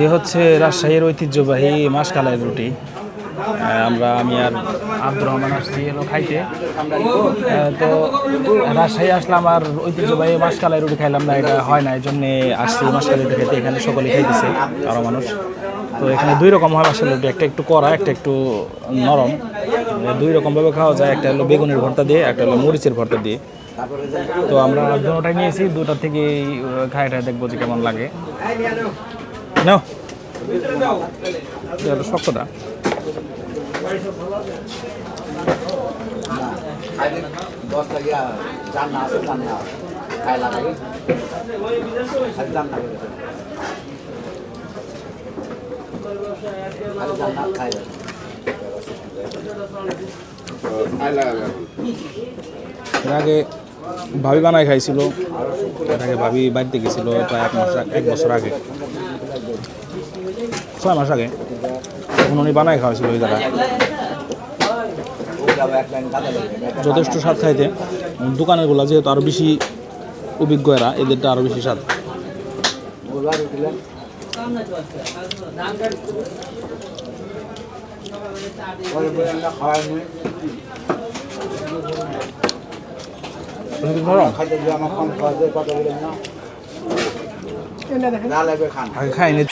এই হচ্ছে রাজশাহীর ঐতিহ্যবাহী মাসকালাই রুটি। আমরা, আমি আর আব্দুর রহমান আসছি এলো খাইতে। তো রাজশাহী আসলাম আর ঐতিহ্যবাহী মাসকালাই রুটি খাইলাম না, এটা হয় না এই জন্যে আসছি মাসকালাই রুটি খেতে এখানে সকলে খাইতেছে আরও মানুষ। তো এখানে দুই রকম হয় মাসকালাই রুটি, একটা একটু কড়া, একটা একটু নরম। দুই রকমভাবে খাওয়া যায়, একটা হলো বেগুনের ভর্তা দিয়ে, একটা হলো মরিচের ভর্তা দিয়ে। তো আমরা দুটাই নিয়েছি, দুটা থেকে খাইটা দেখব যে কেমন লাগে। নাও। শক্তটা। আগে ভাবি বানাই খাইছিল, এর ভাবি বাড়িতে গেছিল প্রায় এক মাস, এক বছর আগে। ছয় মাস আগে। তখন উনি বানাই খাওয়াছিল ওই জায়গায়। যথেষ্ট স্বাদ খাইতে। দোকানেরগুলা যেহেতু আরও বেশি অভিজ্ঞ এরা, এদেরটা আরও বেশি স্বাদ। নরম খাইতে আমার কম খাওয়া যায়, কথা বলেন না। খাইনি।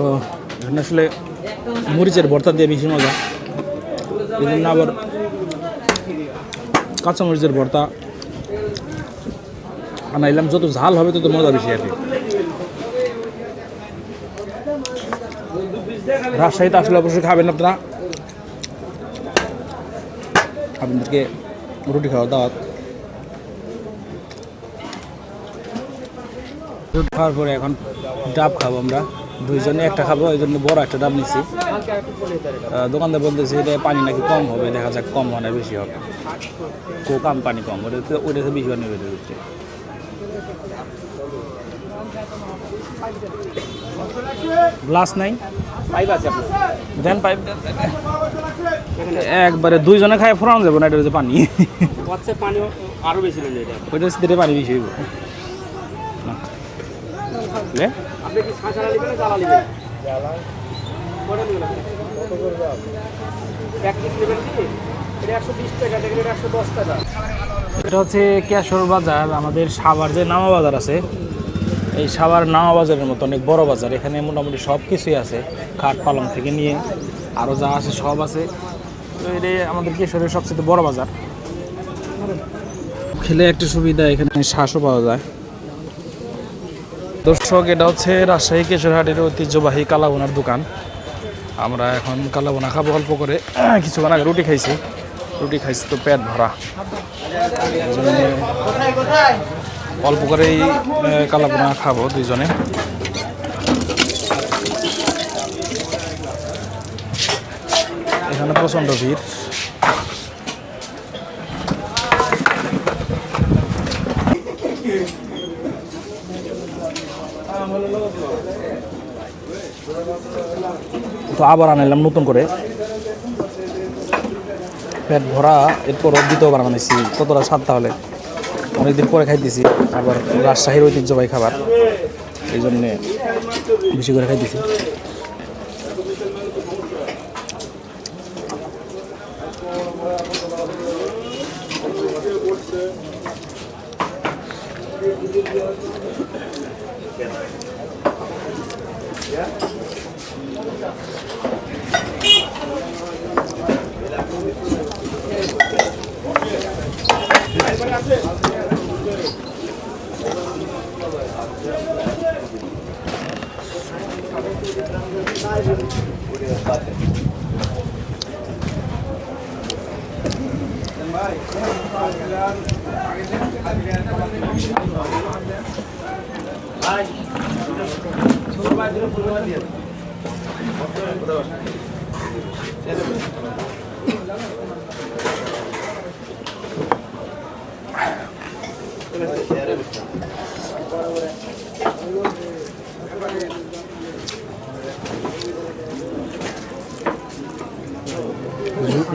তো আসলে মরিচের ভর্তা দিয়ে বেশি মজা। এই জন্য আবার কাঁচা মরিচের ভর্তা আনাইলাম, যত ঝাল হবে তত মজা বেশি আর কি। রাজশাহীতে আসলে অবশ্যই খাবেন আপনারা। আপনাদেরকে রুটি খাওয়া দাওয়াত। খাওয়ার পরে এখন ডাব খাব আমরা। দুইজনে একটা খাব ওই জন্য বড় একটা ডাব নিচ্ছি দোকানদার বলতেছে এটা পানি নাকি কম হবে দেখা যাক কম হয় না বেশি হবে। কো কাম পানি কম ওটাতে ওটাতে বেশি পানি বেড়ে হচ্ছে। গ্লাস নাই? পাইপ আছে দেন পাইপ। দেন, দেন, দেন। একবারে দুইজনে খায় ফোরানো যাব না এটা হচ্ছে পানি। পানি আরও বেশি ওইটা পানি বেশি হইব না। বুঝলে? আপনি কি শাঁসালা নেবেন না জ্বালা নেবেন কটা নেবেন এক পিস নেবেন কি এটা হচ্ছে কেশর বাজার, আমাদের সাভার যে নামা বাজার আছে। এই সাভার নামা বাজারের মতো অনেক বড় বাজার, এখানে মোটামুটি সব কিছুই আছে। খাট পালং থেকে নিয়ে আরও যা আছে সব আছে। তো এটা আমাদের কেশরের সবচেয়ে বড় বাজার। খেলে একটা সুবিধা, এখানে শ্বাসও পাওয়া যায়। দর্শক, এটা হচ্ছে রাজশাহী কেশরহাটের ঐতিহ্যবাহী কালাবোনার দোকান। আমরা এখন কালাবোনা খাব অল্প করে। কিছুক্ষণ আগে রুটি খাইছি। রুটি খাইছি তো পেট ভরা। অল্প করেই কালাবোনা খাব দুইজনে। এখানে প্রচণ্ড ভিড়। তো আবার আনাইলাম নতুন করে পেট ভরা এরপর দ্বিতীয়বার বানাইছি, কতটা স্বাদ তাহলে অনেকদিন পরে খাইতেছি, আবার রাজশাহীর ঐতিহ্যবাহী খাবার, এই জন্যে বেশি করে খাইতেছি Bye.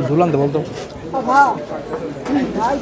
Zulan da buldum. Baba. Hayır.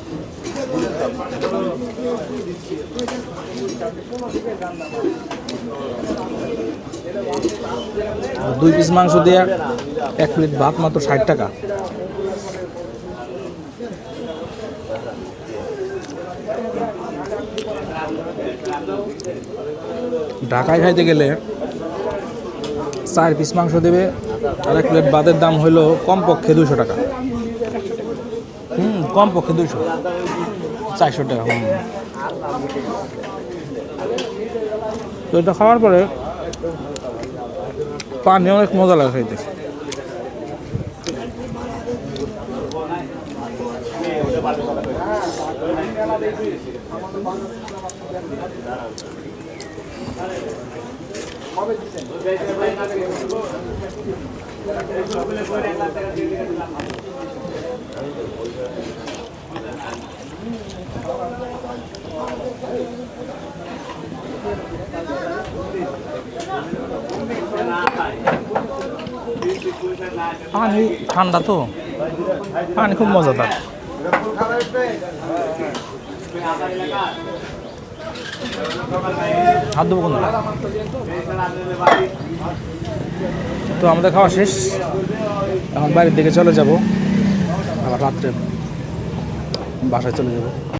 দুই পিস মাংস দিয়ে এক প্লেট ভাত মাত্র ষাট টাকা। ঢাকায় খাইতে গেলে চার পিস মাংস দেবে আর এক প্লেট ভাতের দাম হইল কমপক্ষে দুশো টাকা। হুম, কমপক্ষে দুশো চারশো টাকা তো এটা খাওয়ার পরে পানি অনেক মজা লাগে খাইতে। পানি ঠান্ডা তো। পানি খুব মজাদার। হাত দেবো তো আমাদের খাওয়া শেষ। এখন বাড়ির দিকে চলে যাব। আবার রাত্রে বাসায় চলে যাব।